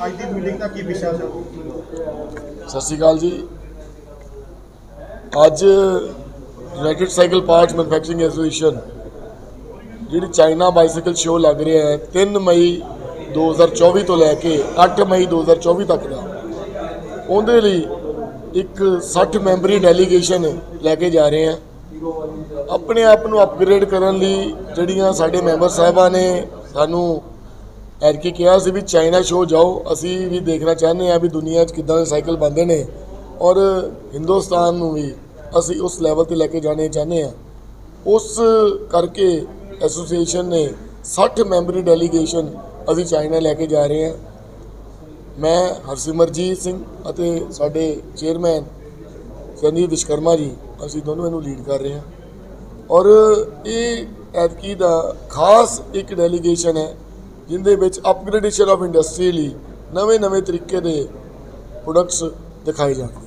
ਅੱਜ ਦੀ ਮੀਟਿੰਗ ਦਾ ਕੀ ਵਿਸ਼ਾ ਸੀ? ਸਤਿ ਸ਼੍ਰੀ ਅਕਾਲ ਜੀ। ਅੱਜ United Cycle Parts Manufacturing Association, ਜਿਹੜੀ ਚਾਈਨਾ ਬਾਈਸਾਈਕਲ ਸ਼ੋਅ ਲੱਗ ਰਿਹਾ ਹੈ 3 ਮਈ 2024 ਤੋਂ ਲੈ ਕੇ 8 ਮਈ 2024 ਤੱਕ ਦਾ। ਉਹਦੇ ਲਈ ਇੱਕ 60 ਮੈਂਬਰੀ ਡੈਲੀਗੇਸ਼ਨ ਲੈ ਕੇ ਜਾ ਰਹੇ ਹਾਂ। ਆਪਣੇ ਆਪ ਨੂੰ ਅਪਗ੍ਰੇਡ ਕਰਨ ਲਈ ਜਿਹੜੀਆਂ ਸਾਡੇ ਮੈਂਬਰ ਸਾਹਿਬਾਂ ਨੇ ਸਾਨੂੰ ਐਰਕੀ ਕਿਹਾ ਸੀ ਵੀ ਚਾਈਨਾ ਸ਼ੋਅ ਜਾਓ, ਅਸੀਂ ਵੀ ਦੇਖਣਾ ਚਾਹੁੰਦੇ ਹਾਂ ਵੀ ਦੁਨੀਆ 'ਚ ਕਿੱਦਾਂ ਦੇ ਸਾਈਕਲ ਬਣਦੇ ਨੇ ਔਰ ਹਿੰਦੁਸਤਾਨ ਨੂੰ ਵੀ ਅਸੀਂ ਉਸ ਲੈਵਲ ਤੇ ਲੈ ਕੇ ਜਾਣੇ ਚਾਹੁੰਦੇ ਹਾਂ। ਉਸ ਕਰਕੇ ਐਸੋਸੀਏਸ਼ਨ ਨੇ 60 ਮੈਂਬਰੀ ਡੈਲੀਗੇਸ਼ਨ ਅਸੀਂ ਚਾਈਨਾ ਲੈ ਕੇ ਜਾ ਰਹੇ ਹਾਂ। ਮੈਂ ਹਰਸਿਮਰਜੀਤ ਸਿੰਘ ਅਤੇ ਸਾਡੇ ਚੇਅਰਮੈਨ ਸੰਜੀਵ ਵਿਸ਼ਕਰਮਾ ਜੀ ਅਸੀਂ ਦੋਨੋਂ ਇਹਨੂੰ ਲੀਡ ਕਰ ਰਹੇ ਹਾਂ। ਔਰ ਇਹ ਐਤਕੀ ਦਾ ਖਾਸ ਇੱਕ ਡੈਲੀਗੇਸ਼ਨ ਹੈ ਜਿੰਦੇ ਵਿੱਚ ਅਪਗ੍ਰੇਡੇਸ਼ਨ ਆਫ ਇੰਡਸਟਰੀ ਲਈ ਨਵੇਂ-ਨਵੇਂ ਤਰੀਕੇ ਦੇ ਪ੍ਰੋਡਕਟਸ ਦਿਖਾਏ ਜਾਣਗੇ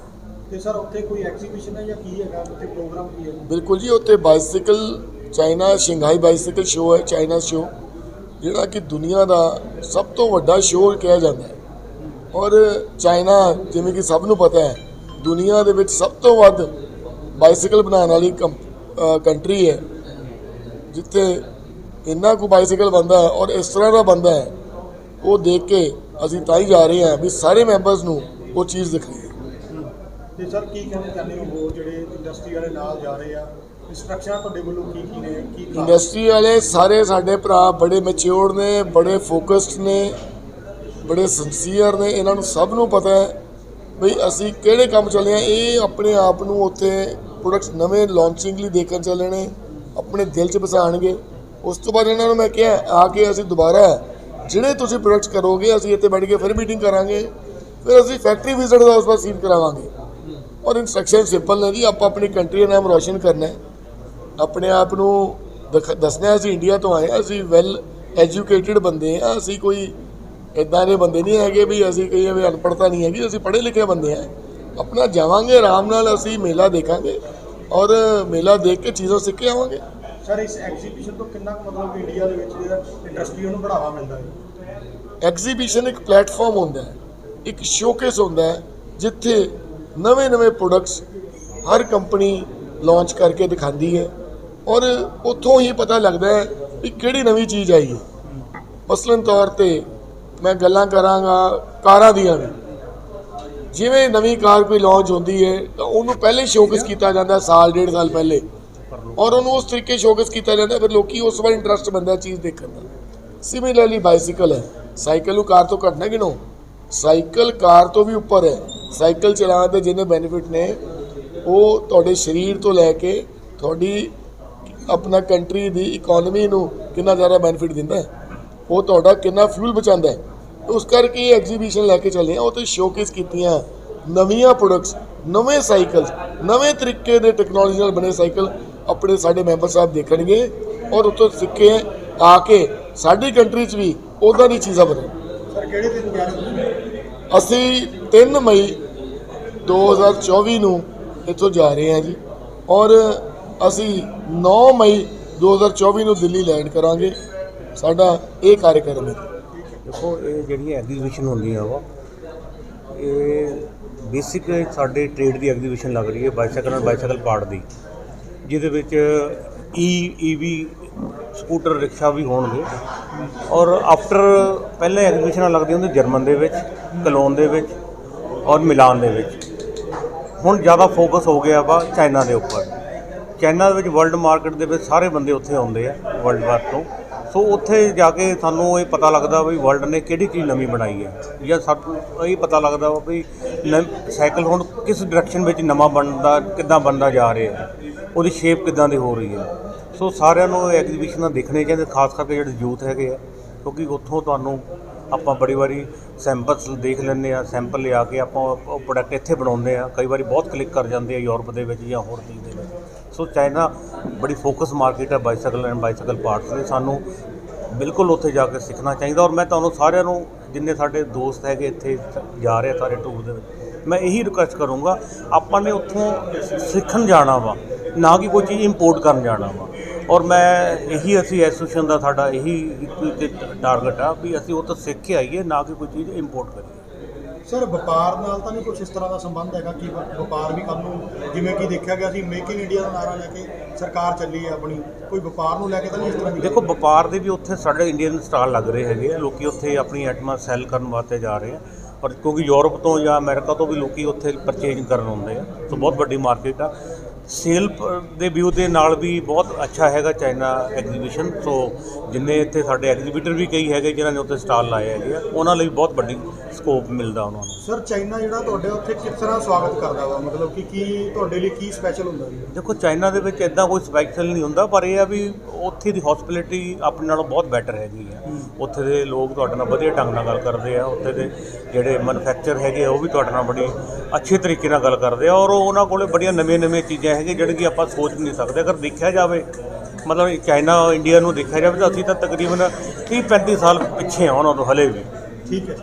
ਤੇ ਸਰ ਉੱਥੇ ਕੋਈ ਐਗਜ਼ੀਬਿਸ਼ਨ ਹੈ ਜਾਂ ਕੀ ਹੈਗਾ? ਉੱਥੇ ਪ੍ਰੋਗਰਾਮ ਕੀ ਹੈ? ਬਿਲਕੁਲ ਜੀ ਉੱਥੇ bicycle China Shanghai bicycle show ਹੈ ਚਾਈਨਾ ਸ਼ੋਅ ਜਿਹੜਾ ਕਿ ਦੁਨੀਆ ਦਾ ਸਭ ਤੋਂ ਵੱਡਾ ਸ਼ੋਅ ਕਿਹਾ ਜਾਂਦਾ ਹੈ। ਔਰ ਚਾਈਨਾ ਜਿਵੇਂ ਕਿ ਸਭ ਨੂੰ ਪਤਾ ਹੈ ਦੁਨੀਆ ਦੇ ਵਿੱਚ ਸਭ ਤੋਂ ਵੱਧ ਬਾਈਸਾਈਕਲ ਬਣਾਉਣ ਵਾਲੀ ਕੰਟਰੀ ਹੈ ਜਿੱਥੇ ਇੰਨਾ ਕੁ ਬਾਈਸਾਈਕਲ ਬੰਦਾ ਹੈ ਔਰ ਇਸ ਤਰ੍ਹਾਂ ਦਾ ਬੰਦਾ ਹੈ ਉਹ ਦੇਖ ਕੇ ਅਸੀਂ ਤਾਂ ਹੀ ਜਾ ਰਹੇ ਹਾਂ ਵੀ ਸਾਰੇ ਮੈਂਬਰਸ ਨੂੰ ਉਹ ਚੀਜ਼ ਦਿਖਾਈਏ ਤੇ ਸਰ ਕੀ ਕਹਿਣਾ ਚਾਹੁੰਦੇ ਹੋ ਹੋਰ ਜਿਹੜੇ ਇੰਡਸਟਰੀ ਵਾਲੇ ਨਾਲ ਜਾ ਰਹੇ ਆ ਇੰਸਟਰਕਸ਼ਨਾਂ ਤੁਹਾਡੇ ਵੱਲੋਂ ਕੀ ਕੀ ਨੇ ਕੀ ਖਾਸ? ਇੰਡਸਟਰੀ ਵਾਲੇ ਸਾਰੇ ਸਾਡੇ ਭਰਾ ਬੜੇ ਮੈਚਿਓਰ ਨੇ ਬੜੇ ਫੋਕਸਡ ਨੇ ਬੜੇ ਸਿੰਸੀਅਰ ਨੇ ਇਹਨਾਂ ਨੂੰ ਸਭ ਨੂੰ ਪਤਾ ਹੈ ਵੀ ਅਸੀਂ ਕਿਹੜੇ ਕੰਮ ਚੱਲੇ ਆ ਇਹ ਆਪਣੇ ਆਪ ਨੂੰ ਉੱਥੇ ਪ੍ਰੋਡਕਟਸ ਨਵੇਂ ਲਾਂਚਿੰਗ ਲਈ ਦੇਖਣ ਚੱਲੇ ਨੇ, ਆਪਣੇ ਦਿਲ 'ਚ ਵਸਾਣਗੇ ਉਸ ਤੋਂ ਬਾਅਦ ਇਹਨਾਂ ਨੂੰ ਮੈਂ ਕਿਹਾ, ਆ ਕੇ ਅਸੀਂ ਦੁਬਾਰਾ, ਜਿਹੜੇ ਤੁਸੀਂ ਪ੍ਰੋਡਕਟਸ ਕਰੋਗੇ, ਅਸੀਂ ਇੱਥੇ ਬੈਠ ਕੇ ਫਿਰ ਮੀਟਿੰਗ ਕਰਾਂਗੇ। ਫਿਰ ਅਸੀਂ ਫੈਕਟਰੀ ਵਿਜ਼ਿਟ ਦਾ ਉਸ ਵਾਰ ਸੀਨ ਕਰਾਵਾਂਗੇ। ਔਰ ਇਨਸਟਰਕਸ਼ਨ ਸਿੰਪਲ ਨੇ ਜੀ, ਆਪਾਂ ਆਪਣੀ ਕੰਟਰੀ ਦਾ ਨਾਮ ਰੋਸ਼ਨ ਕਰਨਾ ਹੈ। ਆਪਣੇ ਆਪ ਨੂੰ ਦਿਖ- ਦੱਸਣਾ ਅਸੀਂ ਇੰਡੀਆ ਤੋਂ ਆਏ ਹਾਂ, ਅਸੀਂ ਵੈਲ ਐਜੂਕੇਟਿਡ ਬੰਦੇ ਆ ਅਸੀਂ ਕੋਈ ਇਦਾਂ ਦੇ ਬੰਦੇ ਨਹੀਂ ਹੈਗੇ ਵੀ ਅਸੀਂ ਕਹੀਏ ਵੀ ਅਨਪੜ੍ਹਤਾ ਨਹੀਂ ਹੈਗੀ, ਅਸੀਂ ਪੜ੍ਹੇ ਲਿਖੇ ਬੰਦੇ ਆ ਆਪਣਾ ਜਾਵਾਂਗੇ ਆਰਾਮ ਨਾਲ ਅਸੀਂ ਮੇਲਾ ਦੇਖਾਂਗੇ ਔਰ ਮੇਲਾ ਦੇਖ ਕੇ ਚੀਜ਼ਾਂ ਸਿੱਖ ਕੇ ਆਵਾਂਗੇ। ਸਰ ਇਸ ਐਗਜ਼ੀਬਿਸ਼ਨ ਤੋਂ ਕਿੰਨਾ ਕੁ ਮਤਲਬ ਇੰਡੀਆ ਦੇ ਵਿੱਚ ਜਿਹੜਾ ਇੰਡਸਟਰੀ ਨੂੰ ਬੜਾਵਾ ਮਿਲਦਾ ਹੈ? ਐਗਜ਼ੀਬਿਸ਼ਨ ਇੱਕ ਪਲੇਟਫਾਰਮ ਹੁੰਦਾ ਹੈ ਇੱਕ ਸ਼ੋਕੇਸ ਹੁੰਦਾ ਹੈ ਜਿੱਥੇ ਨਵੇਂ-ਨਵੇਂ ਪ੍ਰੋਡਕਟਸ ਹਰ ਕੰਪਨੀ ਲਾਂਚ ਕਰਕੇ ਦਿਖਾਉਂਦੀ ਹੈ ਔਰ ਉੱਥੋਂ ਹੀ ਪਤਾ ਲੱਗਦਾ ਹੈ ਵੀ ਕਿਹੜੀ ਨਵੀਂ ਚੀਜ਼ ਆਈ ਹੈ। ਮਸਲਨ ਤੌਰ ਤੇ ਮੈਂ ਗੱਲਾਂ ਕਰਾਂਗਾ ਕਾਰਾਂ ਦੀਆਂ ਵੀ। ਜਿਵੇਂ ਨਵੀਂ ਕਾਰ ਕੋਈ ਲਾਂਚ ਹੁੰਦੀ ਹੈ ਤਾਂ ਉਹਨੂੰ ਪਹਿਲੇ ਸ਼ੋਕੇਸ ਕੀਤਾ ਜਾਂਦਾ ਸਾਲ ਡੇਢ ਸਾਲ ਪਹਿਲੇ। ਔਰ ਉਹਨੂੰ ਉਸ ਤਰੀਕੇ ਸ਼ੋਕੇਸ ਕੀਤਾ ਜਾਂਦਾ ਫਿਰ ਲੋਕੀ ਉਸ ਵਾਰ ਇੰਟਰਸਟ ਬੰਦਾ ਚੀਜ਼ ਦੇਖਣ ਦਾ। ਸਿਮਿਲਰਲੀ ਬਾਈਸਾਈਕਲ ਹੈ। ਸਾਈਕਲ ਨੂੰ ਕਾਰ ਤੋਂ ਘੱਟ ਨਾ ਗਿਣੋ ਸਾਈਕਲ ਕਾਰ ਤੋਂ ਵੀ ਉੱਪਰ ਹੈ। ਸਾਈਕਲ ਚਲਾਉਣ ਦੇ ਜਿਹਨੇ ਬੈਨੀਫਿਟ ਨੇ ਉਹ ਤੁਹਾਡੇ ਸਰੀਰ ਤੋਂ ਲੈ ਕੇ ਤੁਹਾਡੀ ਆਪਣਾ ਕੰਟਰੀ ਦੀ ਇਕਨੋਮੀ ਨੂੰ ਕਿੰਨਾ ਜ਼ਿਆਦਾ ਬੈਨੀਫਿਟ ਦਿੰਦਾ ਹੈ। ਉਹ ਤੁਹਾਡਾ ਕਿੰਨਾ ਫਿਊਲ ਬਚਾਉਂਦਾ ਹੈ। ਉਸ ਕਰਕੇ ਇਹ ਐਗਜ਼ੀਬਿਸ਼ਨ ਲੈ ਕੇ ਚੱਲੇ ਆ ਉਹ ਤੇ ਸ਼ੋਕੇਸ ਕੀਤੀਆਂ ਨਵੀਆਂ ਪ੍ਰੋਡਕਟਸ ਨਵੇਂ ਸਾਈਕਲ ਨਵੇਂ ਤਰੀਕੇ ਦੇ ਟੈਕਨੋਲੋਜੀ ਨਾਲ ਬਣੇ ਸਾਈਕਲ ਆਪਣੇ ਸਾਡੇ ਮੈਂਬਰ ਸਾਹਿਬ ਦੇਖਣਗੇ ਔਰ ਉੱਥੋਂ ਸਿੱਖੇ ਆ ਕੇ ਸਾਡੀ ਕੰਟਰੀ 'ਚ ਵੀ ਉਦਾਂ ਦੀ ਚੀਜ਼ਾਂ ਬਣਨ। ਸਰ ਕਿਹੜੇ ਦਿਨ ਜਾ ਰਹੇ ਅਸੀਂ 3 ਮਈ 2024 ਨੂੰ ਇੱਥੋਂ ਜਾ ਰਹੇ ਹਾਂ ਜੀ। ਔਰ ਅਸੀਂ 9 ਮਈ 2024 ਨੂੰ ਦਿੱਲੀ ਲੈਂਡ ਕਰਾਂਗੇ। ਸਾਡਾ ਇਹ ਕਾਰਜਕ੍ਰਮ ਹੈ। ਦੇਖੋ, ਇਹ ਜਿਹੜੀਆਂ ਐਗਜ਼ੀਬਿਸ਼ਨ ਹੁੰਦੀਆਂ ਵਾ, ਇਹ ਬੇਸਿਕ ਸਾਡੇ ਟ੍ਰੇਡ ਦੀ ਐਗਜ਼ੀਬਿਸ਼ਨ ਲੱਗ ਰਹੀ ਹੈ ਬਾਈਸਾਈਕਲ ਐਂਡ ਬਾਈਸਾਈਕਲ ਪਾਰਟ ਦੀ, ਜਿਹਦੇ ਵਿੱਚ ਈ ਈਵੀ ਸਕੂਟਰ ਰਿਕਸ਼ਾ ਵੀ ਹੋਣਗੇ। ਔਰ ਆਫਟਰ ਪਹਿਲੇ ਐਗਜ਼ੀਬਿਸ਼ਨਾਂ ਲੱਗਦੀਆਂ ਹੁੰਦੀਆਂ ਜਰਮਨ ਦੇ ਵਿੱਚ, ਕਲੋਨ ਦੇ ਵਿੱਚ ਔਰ ਮਿਲਾਨ ਦੇ ਵਿੱਚ। ਹੁਣ ਜ਼ਿਆਦਾ ਫੋਕਸ ਹੋ ਗਿਆ ਵਾ ਚਾਈਨਾ ਦੇ ਉੱਪਰ। ਚਾਈਨਾ ਦੇ ਵਿੱਚ ਵਰਲਡ ਮਾਰਕੀਟ ਦੇ ਵਿੱਚ ਸਾਰੇ ਬੰਦੇ ਉੱਥੇ ਆਉਂਦੇ ਆ ਵਰਲਡ ਵਾਰ ਤੋਂ। ਸੋ ਉੱਥੇ ਜਾ ਕੇ ਸਾਨੂੰ ਇਹ ਪਤਾ ਲੱਗਦਾ ਵੀ ਵਰਲਡ ਨੇ ਕਿਹੜੀ ਚੀਜ਼ ਨਵੀਂ ਬਣਾਈ ਹੈ। ਜਾਂ ਸਾਨੂੰ ਇਹ ਪਤਾ ਲੱਗਦਾ ਵਾ ਵੀ ਨਵ- ਸਾਈਕਲ ਹੁਣ ਕਿਸ ਡਾਇਰੈਕਸ਼ਨ ਵਿੱਚ ਨਵਾਂ ਬਣਦਾ, ਕਿੱਦਾਂ ਬਣਦਾ ਜਾ ਰਿਹਾ ਹੈ। ਉਹਦੀ ਸ਼ੇਪ ਕਿੱਦਾਂ ਦੀ ਹੋ ਰਹੀ ਹੈ। ਸੋ ਸਾਰਿਆਂ ਨੂੰ ਐਗਜ਼ੀਬਿਸ਼ਨਾਂ ਦੇਖਣੇ ਚਾਹੀਦੇ, ਖਾਸ ਕਰਕੇ ਜਿਹੜੇ ਯੂਥ ਹੈਗੇ ਆ, ਕਿਉਂਕਿ ਉੱਥੋਂ ਤੁਹਾਨੂੰ ਆਪਾਂ ਬੜੀ ਵਾਰੀ ਸੈਂਪਲਸ ਦੇਖ ਲੈਂਦੇ ਆ ਸੈਂਪਲ ਲਿਆ ਕੇ ਆਪਾਂ ਉਹ ਪ੍ਰੋਡਕਟ ਇੱਥੇ ਬਣਾਉਂਦੇ ਆ ਕਈ ਵਾਰੀ ਬਹੁਤ ਕਲਿੱਕ ਕਰ ਜਾਂਦੇ ਆ ਯੂਰਪ ਦੇ ਵਿੱਚ ਜਾਂ ਹੋਰ ਚੀਜ਼ ਦੇ ਸੋ ਚਾਈਨਾ ਬੜੀ ਫੋਕਸ ਮਾਰਕੀਟ ਹੈ ਬਾਈਸਾਈਕਲ ਐਂਡ ਬਾਈਸਾਈਕਲ ਪਾਰਟਸ ਦੀ ਸਾਨੂੰ ਬਿਲਕੁਲ ਉੱਥੇ ਜਾ ਕੇ ਸਿੱਖਣਾ ਚਾਹੀਦਾ ਔਰ ਮੈਂ ਤੁਹਾਨੂੰ ਸਾਰਿਆਂ ਨੂੰ, ਜਿੰਨੇ ਸਾਡੇ ਦੋਸਤ ਹੈਗੇ ਇੱਥੇ ਜਾ ਰਹੇ ਸਾਰੇ ਟੂਰ ਦੇ ਵਿੱਚ, ਮੈਂ ਇਹੀ ਰਿਕੁਐਸਟ ਕਰੂੰਗਾ, ਆਪਾਂ ਨੇ ਉੱਥੋਂ ਸਿੱਖਣ ਜਾਣਾ ਵਾ, ਨਾ ਕਿ ਕੋਈ ਚੀਜ਼ ਇੰਪੋਰਟ ਕਰਨ ਜਾਣਾ ਵਾ। ਔਰ ਮੈਂ ਇਹੀ ਅਸੀਂ ਐਸੋਸੀਏਸ਼ਨ ਦਾ ਸਾਡਾ ਇਹੀ ਟਾਰਗੇਟ ਆ ਵੀ ਅਸੀਂ ਉਹ ਤੋਂ ਸਿੱਖ ਕੇ ਆਈਏ, ਨਾ ਕਿ ਕੋਈ ਚੀਜ਼ ਇੰਪੋਰਟ ਕਰੀਏ। ਸਰ ਵਪਾਰ ਨਾਲ ਤਾਂ ਨਹੀਂ ਕੁਝ ਇਸ ਤਰ੍ਹਾਂ ਦਾ ਸੰਬੰਧ ਹੈਗਾ ਕਿ ਵਪਾਰ ਵੀ ਕੱਲ ਨੂੰ ਜਿਵੇਂ ਕਿ ਦੇਖਿਆ ਗਿਆ ਸੀ ਮੇਕ ਇਨ ਇੰਡੀਆ ਦਾ ਨਾਰਾ ਲੈ ਕੇ ਸਰਕਾਰ ਚੱਲੀ ਹੈ ਆਪਣੀ। ਕੋਈ ਵਪਾਰ ਨੂੰ ਲੈ ਕੇ ਤਾਂ ਨਹੀਂ ਇਸ ਤਰ੍ਹਾਂ ਦੇਖੋ ਵਪਾਰ ਦੇ ਵੀ ਉੱਥੇ ਸਾਡੇ ਇੰਡੀਅਨ ਸਟਾਲ ਲੱਗ ਰਹੇ ਹੈਗੇ ਆ। ਲੋਕੀ ਉੱਥੇ ਆਪਣੀ ਆਈਟਮਾਂ ਸੈੱਲ ਕਰਨ ਵਾਸਤੇ ਜਾ ਰਹੇ ਆ। ਪਰ ਕਿਉਂਕਿ ਯੂਰਪ ਤੋਂ ਜਾਂ ਅਮਰੀਕਾ ਤੋਂ ਵੀ ਲੋਕੀ ਉੱਥੇ ਪਰਚੇਜ ਕਰਨ ਆਉਂਦੇ ਆ। ਸੋ ਬਹੁਤ ਵੱਡੀ ਮਾਰਕੀਟ ਆ। ਸੇਲ ਦੇ ਵਿਊ ਦੇ ਨਾਲ ਵੀ ਬਹੁਤ ਅੱਛਾ ਹੈਗਾ ਚਾਈਨਾ ਐਗਜ਼ੀਬਿਸ਼ਨ ਸੋ ਜਿੰਨੇ ਇੱਥੇ ਸਾਡੇ ਐਗਜ਼ੀਬਿਟਰ ਵੀ ਕਈ ਹੈਗੇ ਜਿਨ੍ਹਾਂ ਨੇ ਉੱਥੇ ਸਟਾਲ ਲਾਏ ਹੈਗੇ ਆ ਉਹਨਾਂ ਲਈ ਬਹੁਤ ਵੱਡੀ ਸਕੋਪ ਮਿਲਦਾ ਉਹਨਾਂ ਨੂੰ। ਸਰ ਚਾਈਨਾ ਜਿਹੜਾ ਤੁਹਾਡੇ ਉੱਥੇ ਕਿਸ ਤਰ੍ਹਾਂ ਸਵਾਗਤ ਕਰਦਾ ਵਾ? ਮਤਲਬ ਕਿ ਕੀ ਤੁਹਾਡੇ ਲਈ ਕੀ ਸਪੈਸ਼ਲ ਹੁੰਦਾ ਜੀ? ਦੇਖੋ ਚਾਈਨਾ ਦੇ ਵਿੱਚ ਇਦਾਂ ਕੋਈ ਸਪੈਸ਼ਲ ਨਹੀਂ ਹੁੰਦਾ ਪਰ ਇਹ ਆ ਵੀ ਉੱਥੇ ਦੀ ਹਸਪਿਟੈਲਿਟੀ ਆਪਣੇ ਨਾਲੋਂ ਬਹੁਤ ਬੈਟਰ ਹੈਗੀ ਆ। ਉੱਥੇ ਦੇ ਲੋਕ ਤੁਹਾਡੇ ਨਾਲ ਵਧੀਆ ਢੰਗ ਨਾਲ ਗੱਲ ਕਰਦੇ ਆ, ਉੱਥੇ ਦੇ ਜਿਹੜੇ ਮੈਨੂਫੈਕਚਰ ਹੈਗੇ ਆ, ਉਹ ਵੀ ਤੁਹਾਡੇ ਨਾਲ ਬੜੀ ਅੱਛੇ ਤਰੀਕੇ ਨਾਲ ਗੱਲ ਕਰਦੇ ਆ ਔਰ ਉਹ ਉਹਨਾਂ ਕੋਲੇ ਬੜੀਆਂ ਨਵੀਆਂ ਨਵੀਆਂ ਚੀਜ਼ਾਂ ਹੈਗੀਆਂ ਜਿਹੜੀਆਂ ਕਿ ਆਪਾਂ ਸੋਚ ਨਹੀਂ ਸਕਦੇ। ਅਗਰ ਦੇਖਿਆ ਜਾਵੇ, ਮਤਲਬ ਚਾਈਨਾ ਇੰਡੀਆ ਨੂੰ ਦੇਖਿਆ ਜਾਵੇ ਤਾਂ ਅਸੀਂ ਤਾਂ ਤਕਰੀਬਨ 30 35 ਸਾਲ ਪਿੱਛੇ ਆ ਉਹਨਾਂ ਤੋਂ ਹਲੇ ਵੀ। ਠੀਕ ਹੈ